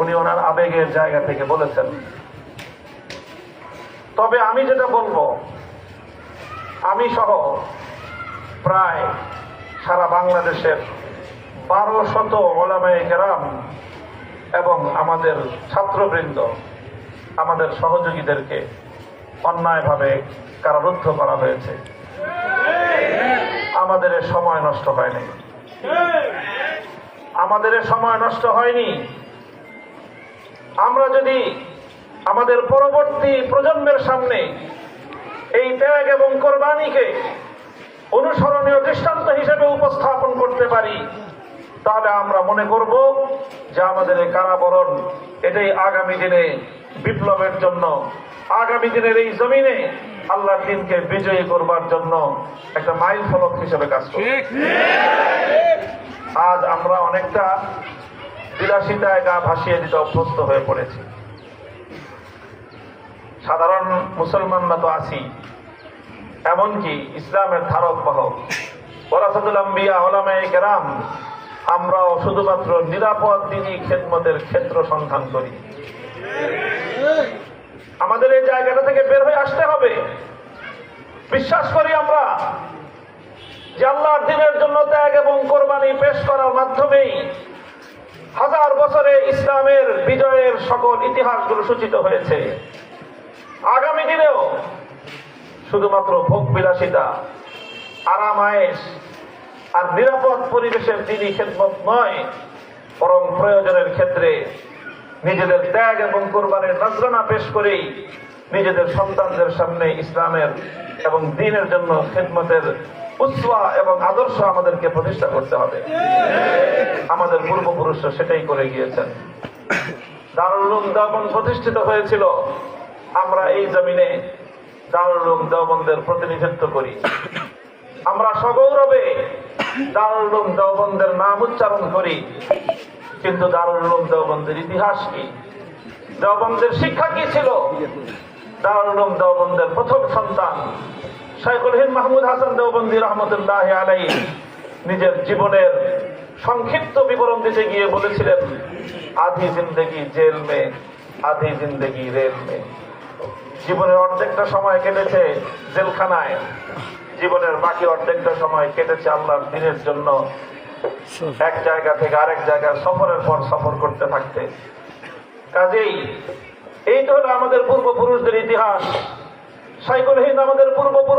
উনি ওনার আবেগের জায়গা থেকে বলেছেন। তবে আমি যেটা বলব, আমি সহ প্রায় সারা বাংলাদেশের বারো শত ওলামায়ে কেরাম এবং আমাদের ছাত্রবৃন্দ আমাদের সহযোগীদেরকে অন্যায়ভাবে কারারুদ্ধ করা হয়েছে। আমাদের সময় নষ্ট হয়নি। আমাদের সময় নষ্ট হয়নি। আমরা যদি আমাদের পরবর্তী প্রজন্মের সামনে এই ত্যাগ এবং কোরবানিকে অনুসরণীয় দৃষ্টান্ত হিসেবে উপস্থাপন করতে পারি তাহলে আমরা মনে করব যে আমাদের এই কারাবরণ এটাই আগামী দিনে বিপ্লবের জন্য আগামী দিনের এই জমিনে আল্লাহর দিনকে বিজয়ী করবার জন্য একটা মাইল ফলক হিসেবে কাজ করি আজ আমরা অনেকটা বিলাসিতায় গা ভাসিয়ে দিতে অভ্যস্ত হয়ে পড়েছি। সাধারণ মুসলমানরা তো আছি এমনকি ইসলামের ধারক বাহক ওরাসাদুল আম্বিয়া, ওলামায়ে আমরাও শুধুমাত্র নিরাপদ দিনই খেদমতের ক্ষেত্র সন্ধান করি। আমাদের এই জায়গাটা থেকে বের হয়ে আসতে হবে। বিশ্বাস করি আমরা যে আল্লাহর দিনের জন্য ত্যাগ এবং কোরবানি পেশ করার মাধ্যমেই হাজার বছরে ইসলামের বিজয়ের সকল ইতিহাসগুলো সূচিত হয়েছে। আগামী দিনেও শুধুমাত্র ভোগ বিলাসিতা আরাম আয়েস আর নিরাপদ পরিবেশের তিনি খেদমত নয়, বরং প্রয়োজনের ক্ষেত্রে নিজেদের ত্যাগ এবং কোরবানের নজরানা পেশ করেই নিজেদের সন্তানদের সামনে ইসলামের এবং দিনের জন্য খেদমতের উৎসাহ এবং আদর্শ আমাদেরকে প্রতিষ্ঠা করতে হবে। আমাদের পূর্বপুরুষরা সেটাই করে গিয়েছেন। দারুল উলুম দেওবন্দ প্রতিষ্ঠিত হয়েছিল। আমরা এই জমিনে দারুল উলুম দেওবন্দের প্রতিনিধিত্ব করি। আমরা সগৌরবে দারুল উলুম দেওবন্দের নাম উচ্চারণ করি। কিন্তু দারুল উলুম দেওবন্দের ইতিহাস কি? দেওবন্দের শিক্ষা কি ছিল? দারুল উলুম দেওবন্দের প্রথম সন্তান শাইখুল হিন্দ মাহমুদ হাসান দেওবন্দি রহমতুল্লাহ আলাই নিজের জীবনের সংক্ষিপ্ত বিবরণ দিতে গিয়ে বলেছিলেন, আধি জিন্দেগি জেল মে, আধি জিন্দেগি রেল মে। জীবনের অর্ধেকটা সময় কেটেছে জেলখানায়, জীবনের বাকি অর্ধেকটা সময় কেটেছে আল্লাহর দিনের জন্য। এক জায়গা থেকে আরেক জায়গায় সফরের পর সফর করতে থাকতে। কাজেই এই তো হলো আমাদের পূর্বপুরুষদের ইতিহাস। সাইকুল হিন্দ আমাদের পূর্বপুরুষ